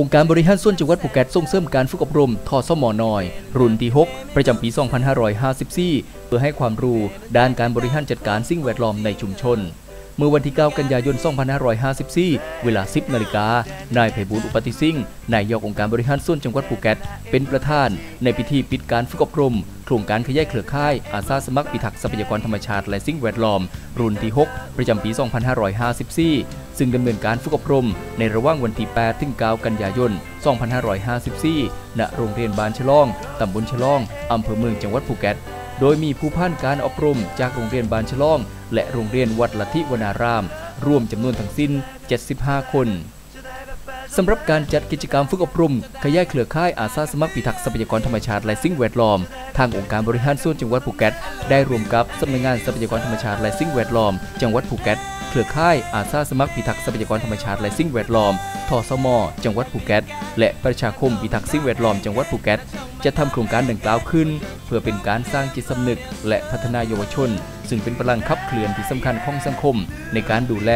องค์การบริหารส่วนจังหวัดภูเก็ตส่งเสริมการฝึกอบรมทอสมอนอย รุ่นที่ 6 ประจำปี 2554 เพื่อให้ความรู้ด้านการบริหารจัดการสิ่งแวดล้อมในชุมชน เมื่อวันที่ 9 กันยายน 2554 เวลา 10 นาฬิกา นายไพบูลอุปติสิ่งนายกองค์การบริหารส่วนจังหวัดภูเก็ตเป็นประธานในพิธีปิดการฝึกอบรม โครงการขยายเครือข่ายอาสาสมัครพิทักษ์ทรัพยากรธรรมชาติและสิ่งแวดล้อม รุ่นที่ 6 ประจำปี 2554 ซึ่งดำเนินการฝึกอบรมในระหว่างวันที่ 8 ถึง 9 กันยายน 2554 ณ โรงเรียนบานฉลอง ตำบลฉลอง อำเภอเมืองจังหวัดภูเก็ต โดยมีผู้ผ่านการอบรมจากโรงเรียนบานฉลอง และโรงเรียนวัดลัทธิวนาราม รวมจำนวนทั้งสิ้น 75 คนสำหรับการจัดกิจกรรมฝึกอบรม ขยายเครือข่ายอาสาสมัครพิทักษ์ทรัพยากรธรรมชาติและสิ่งแวดล้อม ทางองค์การบริหารส่วนจังหวัดภูเก็ต ได้ร่วมกับสำนักงานทรัพยากรธรรมชาติและสิ่งแวดล้อม จังหวัดภูเก็ต เครือข่ายอาสาสมัครพิทักษ์ทรัพยากรธรรมชาติและสิ่งแวดล้อมทสม จังหวัดภูเก็ต และประชาคมพิทักษ์สิ่งแวดล้อมจังหวัดภูเก็ต จะทำโครงการดังกล่าวขึ้น เพื่อเป็นการสร้างจิตสำนึก และพัฒนายาวชน ซึ่งเป็นพลังขับเคลื่อนที่สำคัญของสังคม ในการดูแล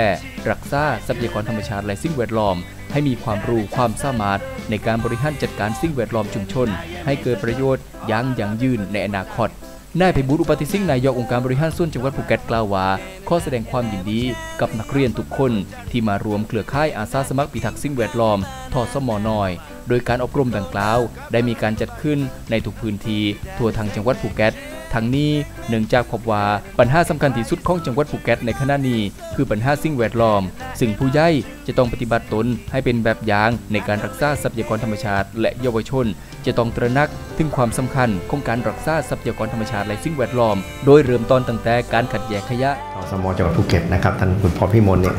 รักษาทรัพยากรธรรมชาติและสิ่งแวดล้อม ให้มีความรู้ความสามารถ ในการบริหารจัดการสิ่งแวดล้อมชุมชน ให้เกิดประโยชน์ยั่งยืนในอนาคต นายไพบุตรอุปติสิ่งนายกองค์การบริหารส่วนจังหวัดภูเก็ตกล่าวว่าขอแสดงความยินดีกับนักเรียนทุกคนที่มารวมเครือข่ายอาสาสมัครปิทักษ์สิ่งแวดล้อมทอสมอนอย โดยการอบรมดังกล่าว ได้มีการจัดขึ้นในทุกพื้นที่ทั่วทางจังหวัดภูเก็ต ทั้งนี้เนื่องจากพบว่าปัญหาสำคัญที่สุดของจังหวัดภูเก็ตในขณะนี้ คือปัญหาสิ่งแวดล้อม ซึ่งผู้ใหญ่จะต้องปฏิบัติตนให้เป็นแบบอย่างในการรักษาทรัพยากรธรรมชาติ และเยาวชน จะต้องตระหนักถึงความสำคัญของการรักษาทรัพยากรธรรมชาติและสิ่งแวดล้อม โดยเริ่มต้นตั้งแต่การขัดแยกขยะทสมจังหวัดภูเก็ตนะครับท่านคุณพรพิมลเนี่ย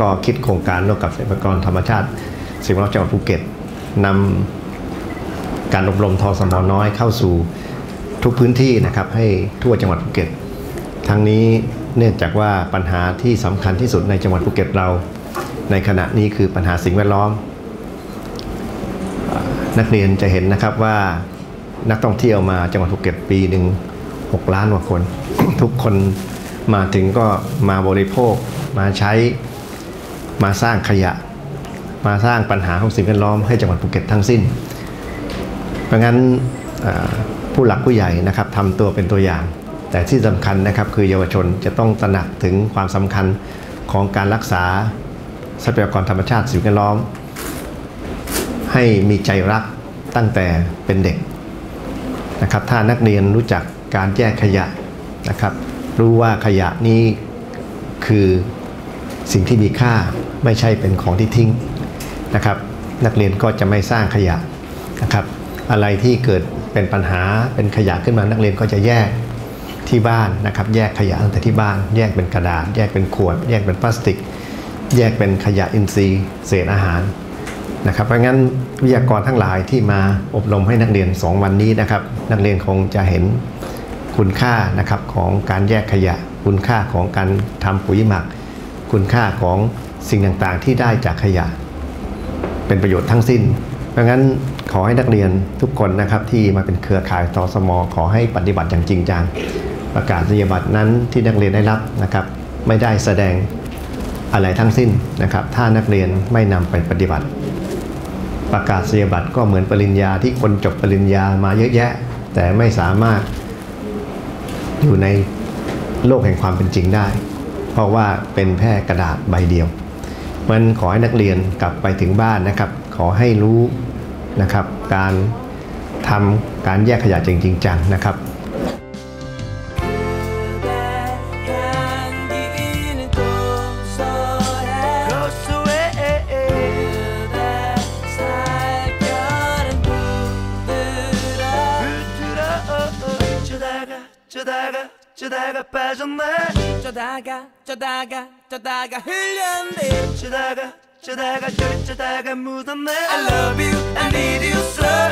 ก็คิดโครงการร่วมกับทรัพยากรธรรมชาติ สิ่งแวดล้อมจังหวัดภูเก็ตนำการอบรมทสมน้อยเข้าสู่ ทุกพื้นที่นะครับให้ทั่วจังหวัดภูเก็ต ทั้งนี้เนื่องจากว่าปัญหาที่สำคัญที่สุดในจังหวัดภูเก็ตเรา ในขณะนี้คือปัญหาสิ่งแวดล้อม นักเรียนจะเห็นนะครับว่านักท่องเที่ยวมาจังหวัดภูเก็ตปีหนึ่ง6 ล้านกว่าคน ทุกคนมาถึงก็มาบริโภค มาใช้ มาสร้างขยะ มาสร้างปัญหาของสิ่งแวดล้อมให้จังหวัดภูเก็ตทั้งสิ้น เพราะงั้น ผู้หลักผู้ใหญ่นะครับทำตัวเป็นตัวอย่าง แต่ที่สำคัญนะครับคือเยาวชนจะต้องตระหนักถึงความสำคัญของการรักษาทรัพยากรธรรมชาติสิ่งแวดล้อม ให้มีใจรักตั้งแต่เป็นเด็กนะครับถ้านักเรียนรู้จักการแยกขยะนะครับ รู้ว่าขยะนี้คือสิ่งที่มีค่าไม่ใช่เป็นของที่ทิ้งนะครับ นักเรียนก็จะไม่สร้างขยะนะครับ อะไรที่เกิด เป็นปัญหาเป็นขยะขึ้นมานักเรียนก็จะแยกที่บ้านนะครับ แยกขยะตั้งแต่ที่บ้าน แยกเป็นกระดาษ แยกเป็นขวด แยกเป็นพลาสติก แยกเป็นขยะอินทรีย์เศษอาหารนะครับเพราะงั้นวิทยากรทั้งหลายที่มาอบรมให้นักเรียน 2 วันนี้นะครับ นักเรียนคงจะเห็นคุณค่านะครับของการแยกขยะ คุณค่าของการทำปุ๋ยหมัก คุณค่าของสิ่งต่างๆ ที่ได้จากขยะ เป็นประโยชน์ทั้งสิ้น เพราะงั้นขอให้นักเรียนทุกคนนะครับที่มาเป็นเครือข่ายตสมขอให้ปฏิบัติอย่างจริงจังประกาศนียบัตรนั้นที่นักเรียนได้รับนะครับ ไม่ได้แสดงอะไรทั้งสิ้นนะครับ ถ้านักเรียนไม่นำไปปฏิบัติ ประกาศนียบัตรก็เหมือนปริญญาที่คนจบปริญญามาเยอะแยะ แต่ไม่สามารถอยู่ในโลกแห่งความเป็นจริงได้ เพราะว่าเป็นแค่กระดาษใบเดียวมันขอให้นักเรียนกลับไปถึงบ้านนะครับ อให้รู้นะครับ การทำการแยกขยะจริงๆจังนะครับ 향기는 동서야 고수에 그대 살결은 부드러 부드러 저다가 저다가 저다가 빠졌네 저다가 저다가 저다가 흘렸네 저다가 저다가 저 저다가 묻었네 I love you I need you so